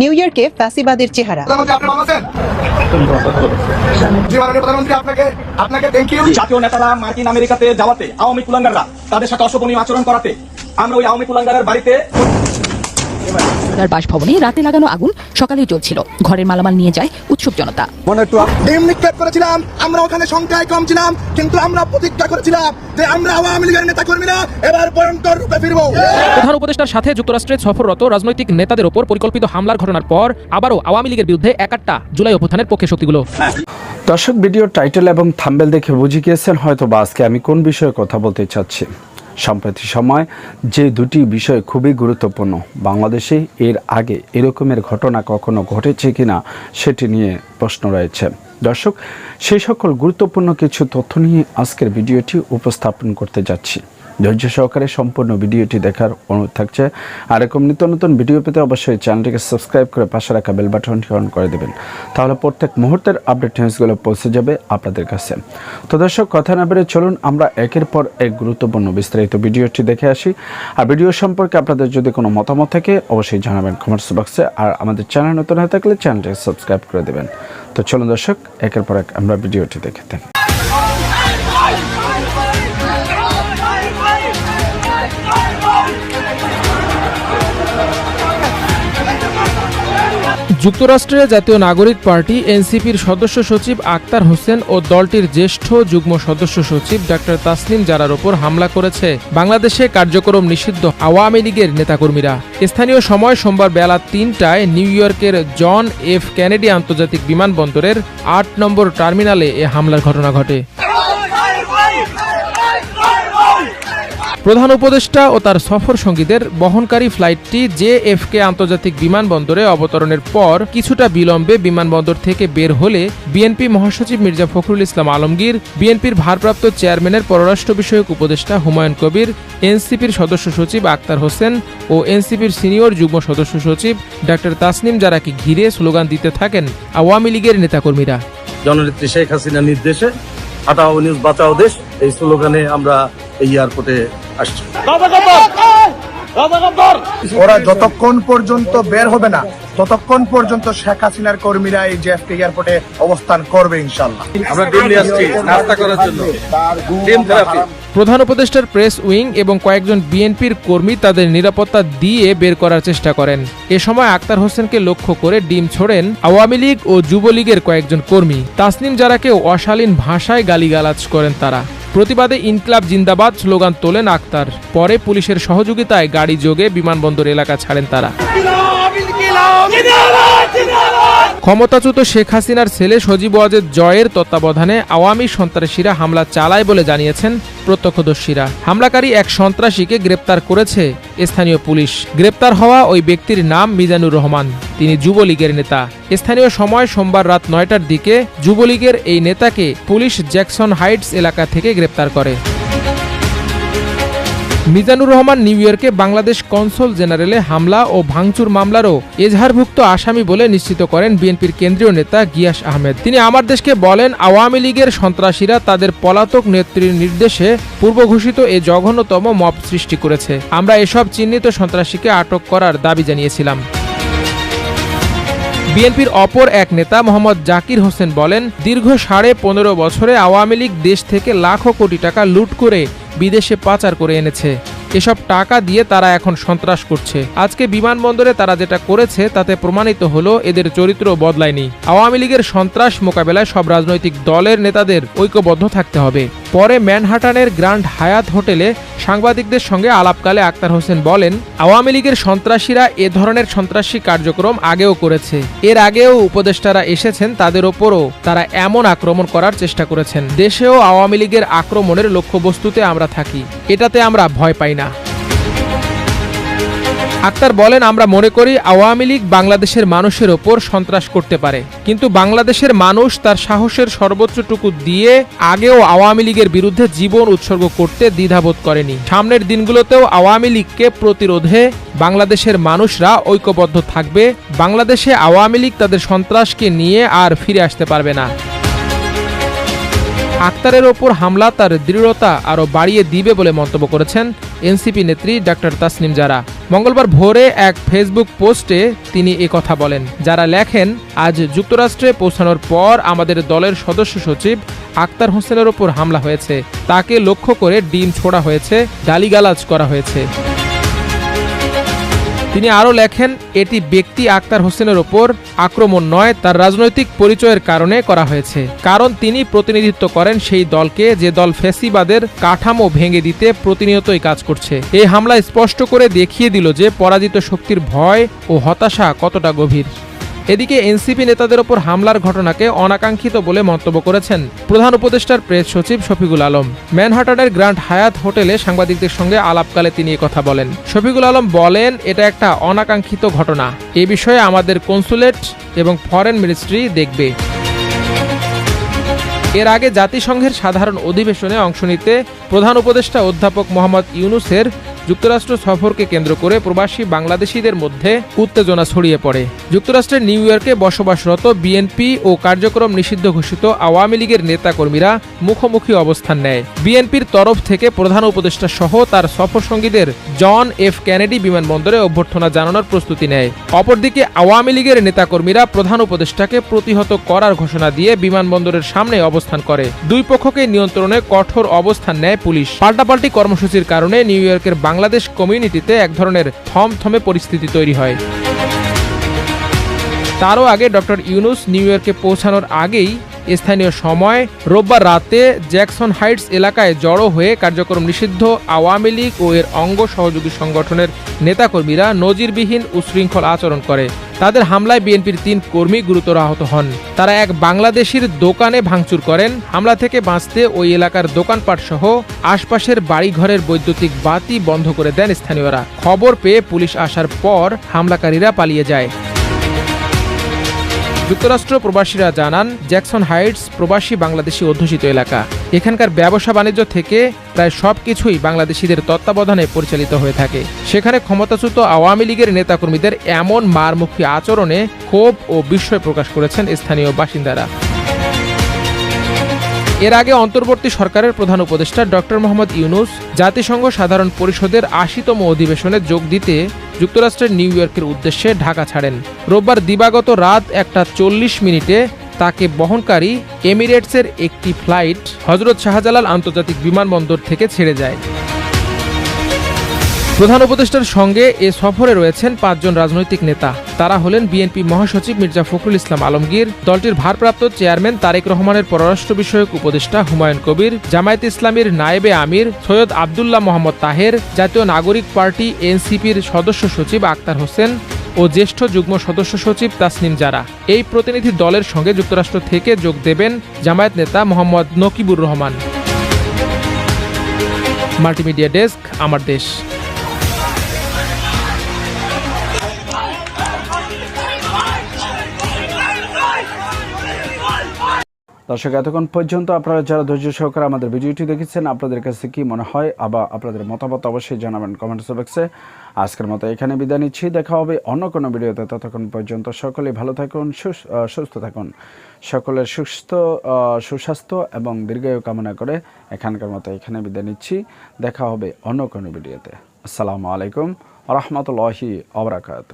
New ইয়র্কে ফ্যাসিবাদের চেহারা। আপনাকে আপনাকে থ্যাংক ইউ জাতীয় নেতারা মার্কিন আমেরিকাতে যাওয়াতে আওয়ামী কুলাঙ্গাররা তাদের সাথে অশোভনীয় আচরণ করাতে আমরা ওই আওয়ামী কুলাঙ্গারের বাড়িতে তার বাসভবনে রাতে লাগানো আগুন সকালেই চলছিল ঘরের মালামাল নিয়ে যায় উৎসুক জনতা। করেছিলাম আমরা ওখানে সংখ্যায় কম ছিলাম কিন্তু আমরা প্রতিজ্ঞা করেছিলাম যে আমরা আওয়ামী লীগের নেতা কর্মীরা এবার ভয়ঙ্কর রূপে ফিরবো। প্রধান উপদেষ্টার সাথে যুক্তরাষ্ট্রে সফররত রাজনৈতিক নেতাদের ওপর পরিকল্পিত হামলার ঘটনার পর আবারও আওয়ামী লীগের বিরুদ্ধে একাট্টা জুলাই অভ্যুত্থানের পক্ষে শক্তিগুলো। দর্শক ভিডিওর টাইটেল এবং থাম্বেল দেখে বুঝে গিয়েছেন হয়তো বা আজকে আমি কোন বিষয়ে কথা বলতে চাচ্ছি। সম্প্রতি সময় যে দুটি বিষয় খুবই গুরুত্বপূর্ণ, বাংলাদেশে এর আগে এরকমের ঘটনা কখনো ঘটেছে কিনা সেটি নিয়ে প্রশ্ন রয়েছে। দর্শক, সেই সকল গুরুত্বপূর্ণ কিছু তথ্য নিয়ে আজকের ভিডিওটি উপস্থাপন করতে যাচ্ছি। ধৈর্য সহকারে সম্পূর্ণ ভিডিওটি দেখার অনুরোধ থাকছে। আর এরকম নিত্য নতুন ভিডিও পেতে অবশ্যই চ্যানেলটিকে সাবস্ক্রাইব করে পাশে রাখা বেল বাটনটি অন করে দেবেন। তাহলে প্রত্যেক মুহূর্তের আপডেট নিউজগুলো পৌঁছে যাবে আপনাদের কাছে। তো দর্শক, কথা না বেড়ে চলুন, আমরা একের পর এক গুরুত্বপূর্ণ বিস্তারিত ভিডিওটি দেখে আসি। আর ভিডিও সম্পর্কে আপনাদের যদি কোনো মতামত থাকে, অবশ্যই জানাবেন কমেন্টস বক্সে আর আমাদের চ্যানেল নতুন হয়ে থাকলে চ্যানেলটিকে সাবস্ক্রাইব করে দেবেন। তো চলুন দর্শক, একের পর এক আমরা ভিডিওটি দেখে থাকি। যুক্তরাষ্ট্রের জাতীয় নাগরিক পার্টি এনসিপির সদস্য সচিব আক্তার হোসেন ও দলটির জ্যেষ্ঠ যুগ্ম সদস্য সচিব ডাক্তার তাসনিম জারার ওপর হামলা করেছে বাংলাদেশে কার্যক্রম নিষিদ্ধ আওয়ামী লীগের নেতাকর্মীরা। স্থানীয় সময় সোমবার বেলা তিনটায় নিউ ইয়র্কের জন এফ কেনেডি আন্তর্জাতিক বিমানবন্দরের আট নম্বর টার্মিনালে এ হামলার ঘটনা ঘটে। প্রধান উপদেষ্টা ও তার সফর সঙ্গীদের বহনকারী ফ্লাইটটি জেএফকে আন্তর্জাতিক বিমানবন্দরে অবতরণের পর কিছুটা বিলম্বে বিমানবন্দর থেকে বের হলে বিএনপি মহাসচিব মির্জা ফখরুল ইসলাম আলমগীর, বিএনপির ভারপ্রাপ্ত চেয়ারম্যানের পররাষ্ট্র বিষয়ক উপদেষ্টা হুমায়ুন কবির, এনসিপির সদস্য সচিব আক্তার হোসেন ও এনসিপির সিনিয়র যুগ্ম সদস্য সচিব ডাক্তার তাসনিম জারাকে ঘিরে স্লোগান দিতে থাকেন আওয়ামী লীগের নেতাকর্মীরা। জননেত্রী শেখ হাসিনার নির্দেশে হাটাও নিউজ বাঁচাও দেশ এই স্লোগানে আমরা এই এয়ারপোর্টে আসছি। ওরা যতক্ষণ পর্যন্ত বের হবে না ততক্ষণ পর্যন্ত শেখ হাসিনার কর্মীরা এই জেএফকে এয়ারপোর্টে অবস্থান করবে ইনশাল্লাহ আমরা ডিম নিয়ে আসছি নাস্তা করার জন্য। ডিম থেরাপি প্রধান উপদেষ্টার প্রেস উইং এবং কয়েকজন বিএনপির কর্মী তাদের নিরাপত্তা দিয়ে বের করার চেষ্টা করেন। এ সময় আক্তার হোসেনকে লক্ষ্য করে ডিম ছোড়েন আওয়ামী লীগ ও যুবলীগের কয়েকজন কর্মী। তাসনিম জারাকেও অশালীন ভাষায় গালিগালাজ করেন তারা। প্রতিবাদে ইনকলাব জিন্দাবাদ স্লোগান তোলেন আক্তার। পরে পুলিশের সহযোগিতায় গাড়ি যোগে বিমানবন্দর এলাকা ছাড়েন তারা। ক্ষমতাচ্যুত শেখ হাসিনার ছেলে সজীব ওয়াজেদ জয়ের তত্ত্বাবধানে আওয়ামী সন্ত্রাসীরা হামলা চালায় বলে জানিয়েছেন প্রত্যক্ষদর্শীরা। হামলাকারী এক সন্ত্রাসীকে গ্রেপ্তার করেছে স্থানীয় পুলিশ। গ্রেপ্তার হওয়া ওই ব্যক্তির নাম মিজানুর রহমান। তিনি যুবলীগের নেতা। স্থানীয় সময় সোমবার রাত নয়টার দিকে যুবলীগের এই নেতাকে পুলিশ জ্যাকসন হাইটস এলাকা থেকে গ্রেপ্তার করে। মিজানুর রহমান নিউ ইয়র্কে বাংলাদেশ কনসোল জেনারেলে হামলা ও ভাঙচুর মামলারও এজাহারভুক্ত আসামি বলে নিশ্চিত করেন বিএনপির কেন্দ্রীয় নেতা গিয়াস আহমেদ। তিনি আমার দেশকে বলেন, আওয়ামী লীগের সন্ত্রাসীরা তাদের পলাতক নেত্রীর নির্দেশে পূর্বঘোষিত এ জঘন্যতম মব সৃষ্টি করেছে। আমরা এসব চিহ্নিত সন্ত্রাসীকে আটক করার দাবি জানিয়েছিলাম। বিএনপির অপর এক নেতা মোহাম্মদ জাকির হোসেন বলেন, দীর্ঘ সাড়ে পনেরো বছরে আওয়ামী লীগ দেশ থেকে লাখো কোটি টাকা লুট করে বিদেশে পাচার করে এনেছে। এসব টাকা দিয়ে তারা এখন সন্ত্রাস করছে। আজকে বিমানবন্দরে তারা যেটা করেছে, তাতে প্রমাণিত হলো এদের চরিত্র বদলায়নি। আওয়ামী লীগের সন্ত্রাস মোকাবেলায় সব রাজনৈতিক দলের নেতাদের ঐক্যবদ্ধ থাকতে হবে। পরে ম্যানহাটানের গ্র্যান্ড হায়াত হোটেলে সাংবাদিকদের সঙ্গে আলাপকালে আক্তার হোসেন বলেন, আওয়ামী লীগের সন্ত্রাসীরা এ ধরনের সন্ত্রাসী কার্যক্রম আগেও করেছে। এর আগেও উপদেষ্টারা এসেছেন তাদের ওপরও। তারা এমন আক্রমণ করার চেষ্টা করেছেন। দেশেও আওয়ামী লীগের আক্রমণের লক্ষ্যবস্তুতে আমরা থাকি। এটাতে আমরা ভয় পাই না। আক্তার বলেন, আমরা মনে করি আওয়ামী লীগ বাংলাদেশের মানুষের ওপর সন্ত্রাস করতে পারে। কিন্তু বাংলাদেশের মানুষ তার সাহসের সর্বোচ্চটুকু দিয়ে আগেও আওয়ামী লীগের বিরুদ্ধে জীবন উৎসর্গ করতে দ্বিধাবোধ করেনি। সামনের দিনগুলোতেও আওয়ামী লীগকে প্রতিরোধে বাংলাদেশের মানুষরা ঐক্যবদ্ধ থাকবে। বাংলাদেশে আওয়ামী লীগ তাদের সন্ত্রাসকে নিয়ে আর ফিরে আসতে পারবে না। আক্তারের ওপর হামলা তার দৃঢ়তা আরও বাড়িয়ে দিবে বলে মন্তব্য করেছেন এনসিপি নেত্রী ডাক্তার তাসনিম জারা। মঙ্গলবার ভোরে এক ফেসবুক পোস্টে তিনি কথা বলেন, যারা লেখেন, আজ যুক্তরাষ্ট্রে পৌঁছানোর পর আমাদের দলের সদস্য সচিব আক্তার হোসেনের ওপর হামলা হয়েছে। তাকে লক্ষ্য করে ডিম ছোড়া হয়েছে, গালিগালাজ করা হয়েছে। তিনি আরও লেখেন, এটি ব্যক্তি আক্তার হোসেনের ওপর আক্রমণ নয়, তার রাজনৈতিক পরিচয়ের কারণে করা হয়েছে। কারণ তিনি প্রতিনিধিত্ব করেন সেই দলকে যে দল ফেসিবাদের কাঠামো ভেঙে দিতে প্রতিনিয়তই কাজ করছে। এই হামলা স্পষ্ট করে দেখিয়ে দিল যে পরাজিত শক্তির ভয় ও হতাশা কতটা গভীর। এদিকে এনসিপি নেতাদের ওপর হামলার ঘটনাকে অনাকাঙ্ক্ষিত বলে মন্তব্য করেছেন প্রধান উপদেষ্টার প্রেস সচিব শফিকুল আলম। ম্যানহাটনের গ্র্যান্ড হায়াত হোটেলে সাংবাদিকদের সঙ্গে আলাপকালে তিনি কথা বলেন। শফিকুল আলম বলেন, এটা একটা অনাকাঙ্ক্ষিত ঘটনা। এ বিষয়ে আমাদের কনসুলেট এবং ফরেন মিনিস্ট্রি দেখবে। এর আগে জাতিসংঘের সাধারণ অধিবেশনে অংশ নিতে প্রধান উপদেষ্টা অধ্যাপক মোহাম্মদ ইউনুসের যুক্তরাষ্ট্র সফরকে কেন্দ্র করে প্রবাসী বাংলাদেশিদের মধ্যে উত্তেজনা ছড়িয়ে পড়ে। যুক্তরাষ্ট্রের নিউ ইয়র্কে বসবাসরত বিএনপি ও কার্যক্রম নিষিদ্ধ ঘোষিত আওয়ামী লীগের নেতাকর্মীরা মুখোমুখি অবস্থান নেয়। বিএনপির তরফ থেকে প্রধান উপদেষ্টা সহ তার সফর সঙ্গীদের জন এফ ক্যানেডি বিমানবন্দরে অভ্যর্থনা জানানোর প্রস্তুতি নেয়। অপরদিকে আওয়ামী লীগের নেতাকর্মীরা প্রধান উপদেষ্টাকে প্রতিহত করার ঘোষণা দিয়ে বিমানবন্দরের সামনে অবস্থান করে। দুই পক্ষকে নিয়ন্ত্রণে কঠোর অবস্থান নেয় পুলিশ। পাল্টাপাল্টি কর্মসূচির কারণে নিউ ইয়র্কের বাংলাদেশ কমিউনিটিতে এক ধরনের থমথমে পরিস্থিতি তৈরি হয়। তারও আগে ডক্টর ইউনুস নিউ ইয়র্কে পৌঁছানোর আগেই স্থানীয় সময় রোববার রাতে জ্যাকসন হাইটস এলাকায় জড়ো হয়ে কার্যক্রম নিষিদ্ধ আওয়ামী লীগ ও এর অঙ্গ সহযোগী সংগঠনের নেতাকর্মীরা নজিরবিহীন উশৃঙ্খল আচরণ করে। তাদের হামলায় বিএনপির তিন কর্মী গুরুতর আহত হন। তারা এক বাংলাদেশির দোকানে ভাঙচুর করেন। হামলা থেকে বাঁচতে ওই এলাকার দোকানপাট সহ আশপাশের বাড়িঘরের বৈদ্যুতিক বাতি বন্ধ করে দেন স্থানীয়রা। খবর পেয়ে পুলিশ আসার পর হামলাকারীরা পালিয়ে যায়। যুক্তরাষ্ট্র প্রবাসীরা জানান, জ্যাকসন হাইটস প্রবাসী বাংলাদেশি অধ্যুষিত এলাকা। এখানকার ব্যবসা বাণিজ্য থেকে প্রায় সব কিছুই বাংলাদেশিদের তত্ত্বাবধানে পরিচালিত হয়ে থাকে। সেখানে ক্ষমতাচ্যুত আওয়ামী লীগের নেতাকর্মীদের এমন মারমুখী আচরণে ক্ষোভ ও বিস্ময় প্রকাশ করেছেন স্থানীয় বাসিন্দারা। এর আগে অন্তর্বর্তী সরকারের প্রধান উপদেষ্টা ডক্টর মোহাম্মদ ইউনুস জাতিসংঘ সাধারণ পরিষদের আশিতম অধিবেশনে যোগ দিতে যুক্তরাষ্ট্রের নিউ ইয়র্কের উদ্দেশ্যে ঢাকা ছাড়েন। রোববার দিবাগত রাত একটা চল্লিশ মিনিটে তাকে বহনকারী এমিরেটসের একটি ফ্লাইট হজরত শাহজালাল আন্তর্জাতিক বিমানবন্দর থেকে ছেড়ে যায়। প্রধান উপদেষ্টার সঙ্গে এ সফরে রয়েছেন পাঁচজন রাজনৈতিক নেতা। তারা হলেন বিএনপি মহাসচিব মির্জা ফখরুল ইসলাম আলমগীর, দলটির ভারপ্রাপ্ত চেয়ারম্যান তারেক রহমানের পররাষ্ট্র বিষয়ক উপদেষ্টা হুমায়ুন কবির, জামায়াত ইসলামীর নায়েবে আমির সৈয়দ আবদুল্লাহ মোহাম্মদ তাহের, জাতীয় নাগরিক পার্টি এনসিপির সদস্য সচিব আক্তার হোসেন ও জ্যেষ্ঠ যুগ্ম সদস্য সচিব তাসনিম জারা। এই প্রতিনিধি দলের সঙ্গে যুক্তরাষ্ট্র থেকে যোগ দেবেন জামায়াত নেতা Mohammad Nakibur Rahman. Multimedia desk, Amar Desh. দর্শক, এতক্ষণ পর্যন্ত আপনারা যারা ধৈর্য সহকারে আমাদের ভিডিওটি দেখেছেন, আপনাদের কাছে কি মনে হয় আবার আপনাদের মতামত অবশ্যই জানাবেন কমেন্টস বক্সে। আজকের মতো এখানে বিদায় নিচ্ছি। দেখা হবে অন্য কোনো ভিডিওতে। ততক্ষণ পর্যন্ত সকলেই ভালো থাকুন সুস্থ থাকুন। সকলের সুস্থ সুস্বাস্থ্য এবং দীর্ঘায়ু কামনা করে এখানকার মতো এখানে বিদায় নিচ্ছি। দেখা হবে অন্য কোনো ভিডিওতে। আসসালামু আলাইকুম রহমতুল্লাহি আবরাকাত